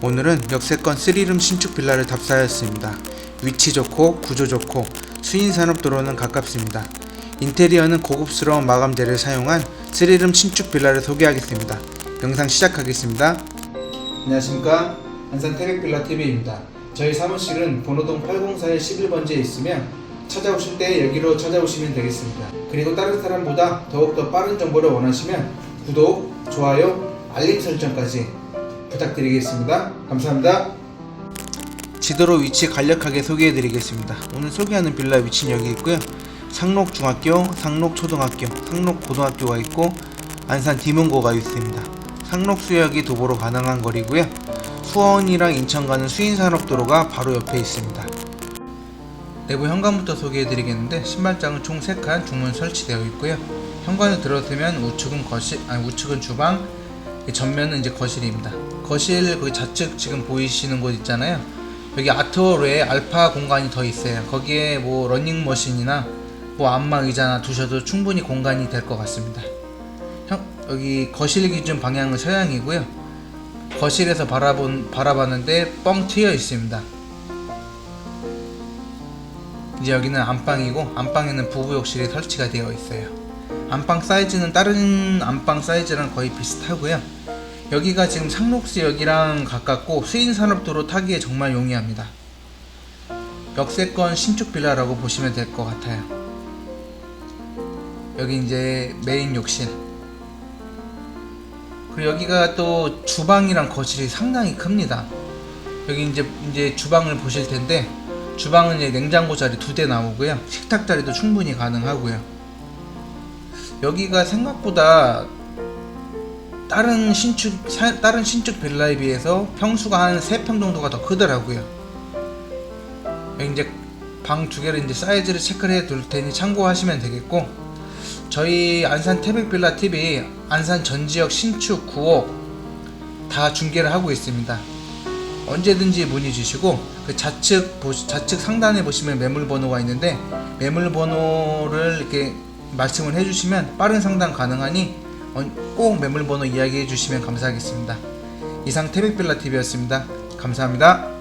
오늘은 역세권 3룸 신축 빌라를 답사하였습니다. 위치 좋고 구조 좋고 수인산업도로는 가깝습니다. 인테리어는 고급스러운 마감재를 사용한 3룸 신축 빌라를 소개하겠습니다. 영상 시작하겠습니다. 안녕하십니까 안산 태백빌라 TV입니다. 저희 사무실은 번호동 804의 11번지에 있으며 찾아오실 때 여기로 찾아오시면 되겠습니다. 그리고 다른 사람보다 더욱더 빠른 정보를 원하시면 구독, 좋아요, 알림 설정까지 부탁드리겠습니다. 감사합니다. 지도로 위치 간략하게 소개해드리겠습니다. 오늘 소개하는 빌라 위치는 여기 있고요. 상록중학교, 상록초등학교, 상록고등학교가 있고 안산 디문고가 있습니다. 상록수역이 도보로 가능한 거리고요. 수원이랑 인천 가는 수인산업도로가 바로 옆에 있습니다. 내부 현관부터 소개해드리겠는데 신발장은 총 3칸 중문 설치되어 있고요. 현관을 들어서면 우측은 거실, 아니 우측은 주방, 이 전면은 이제 거실입니다. 거실 그 좌측 지금 보이시는 곳 있잖아요. 여기 아트월 외에 알파 공간이 더 있어요. 거기에 뭐 러닝머신이나 뭐 안마 의자나 두셔도 충분히 공간이 될 것 같습니다. 형, 여기 거실 기준 방향은 서양이고요. 거실에서 바라본 바라봤는데 뻥 트여 있습니다. 이제 여기는 안방이고 안방에는 부부 욕실이 설치가 되어 있어요. 안방 사이즈는 다른 안방 사이즈랑 거의 비슷하고요. 여기가 지금 상록수역이랑 가깝고 수인산업도로 타기에 정말 용이합니다. 역세권 신축 빌라라고 보시면 될 것 같아요. 여기 이제 메인 욕실. 그리고 여기가 또 주방이랑 거실이 상당히 큽니다. 여기 이제 이제 주방을 보실 텐데 주방은 이제 냉장고 자리 두 대 나오고요. 식탁 자리도 충분히 가능하고요. 여기가 생각보다 다른 신축 사- 다른 신축 빌라에 비해서 평수가 한 3평 정도가 더 크더라고요. 이제 방 두 개를 이제 사이즈를 체크를 해 둘 테니 참고하시면 되겠고 저희 안산 태백 빌라 TV 안산 전 지역 신축 9호 다 중계를 하고 있습니다. 언제든지 문의 주시고 그 좌측 보 좌측 상단에 보시면 매물 번호가 있는데 매물 번호를 이렇게 말씀을 해주시면 빠른 상담 가능하니 어- 꼭 매물 번호 이야기해 주시면 감사하겠습니다. 이상 태백빌라 TV였습니다. 감사합니다.